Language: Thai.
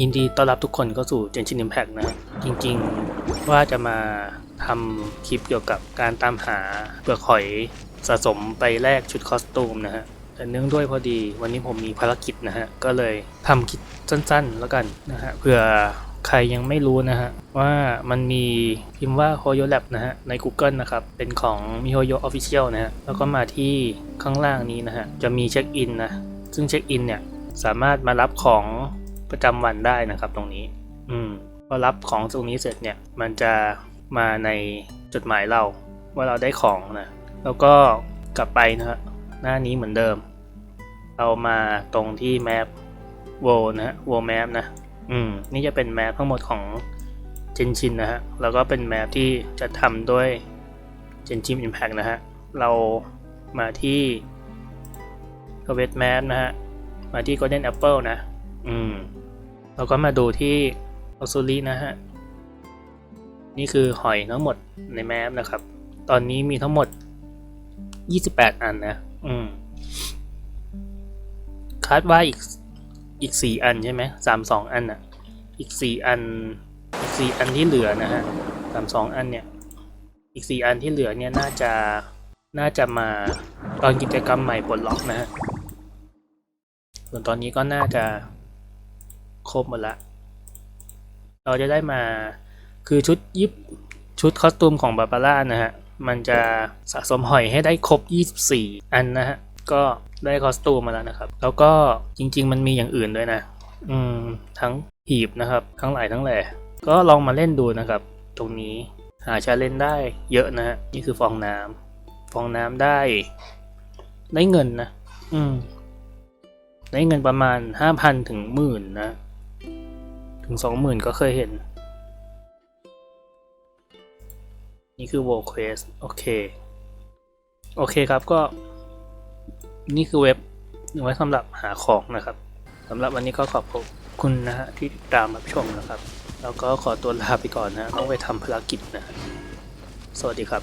ยินดีต้อนรับทุกคนเข้าสู่ Genshin Impact นะ จริงๆว่าจะมาทำคลิปเกี่ยวกับการตามหาเปลือกหอยสะสมไปแลกชุดคอสตูมนะฮะ แต่เนื่องด้วยพอดีวันนี้ผมมีภารกิจนะฮะ ก็เลยทำคลิปสั้นๆ แล้วกันนะฮะเผื่อใครยังไม่รู้นะฮะ ว่ามันมีพิมพ์ว่า Hoyo Lab นะฮะ ใน Google นะครับ เป็นของ miHoyo Official นะฮะ แล้วก็มาที่ข้างล่างนี้นะฮะ จะมีเช็คอินนะ ซึ่งเช็คอินเนี่ยสามารถมารับของ ประจำวันได้นะครับ ตรงนี้ อืมพอรับของตรงนี้เสร็จเนี่ย มันจะมาในจดหมายเราว่าเราได้ของนะแล้วก็กลับไปนะฮะหน้านี้เหมือนเดิม เรามาตรงที่แมปโวนะฮะโวแมปนะ อืม นี่จะเป็นแมปทั้งหมดของเจนชินนะฮะ แล้วก็เป็นแมปที่จะทำด้วยเจนชินอิมแพกนะฮะ เรามาที่เวทแมปนะฮะ มาที่ Golden Apple นะ อืม เราก็มาดูที่ออซูรินะฮะ นี่คือหอยทั้งหมดในแมปนะครับ ตอนนี้มีทั้งหมด 28 อันนะ อืม คาดว่าอีกอีก 4 อันใช่ไหมสามสองอันอะ อีก 4 อัน อีก 4 อันที่เหลือนะฮะสามสองอันเนี่ย อีก 4 อันที่เหลือเนี่ยน่าจะน่าจะมาตอนกิจกรรมใหม่ปลดล็อกนะฮะ ส่วนตอนนี้ก็น่าจะ ครบหมดละเราจะได้มาคือชุดยิบชุดคอสตูมของบาบาร่านะฮะ มันจะสะสมหอยให้ได้ครบ 24 อันนะฮะ ก็ได้คอสตูมมาแล้วนะครับ แล้วก็จริง ๆ มันมีอย่างอื่นด้วยนะ อืม ทั้งหีบนะครับ ทั้งหลายทั้งแหล่ก็ลองมาเล่นดูนะครับ ตรงนี้หาชาเลนได้เยอะนะฮะ นี่คือฟองน้ำฟองน้ำได้ ได้เงินนะ อืม ได้เงินประมาณห้าพันถึงหมื่นนะ ถึงสองหมื่นก็เคยเห็น นี่คือ World Quest โอเค โอเคครับก็ นี่คือเว็บไว้สำหรับหาของนะครับสำหรับวันนี้ก็ขอบคุณนะฮะที่ตามรับชมนะครับ แล้วก็ขอตัวลาไปก่อนนะต้องไปทำภารกิจนะฮะสวัสดีครับ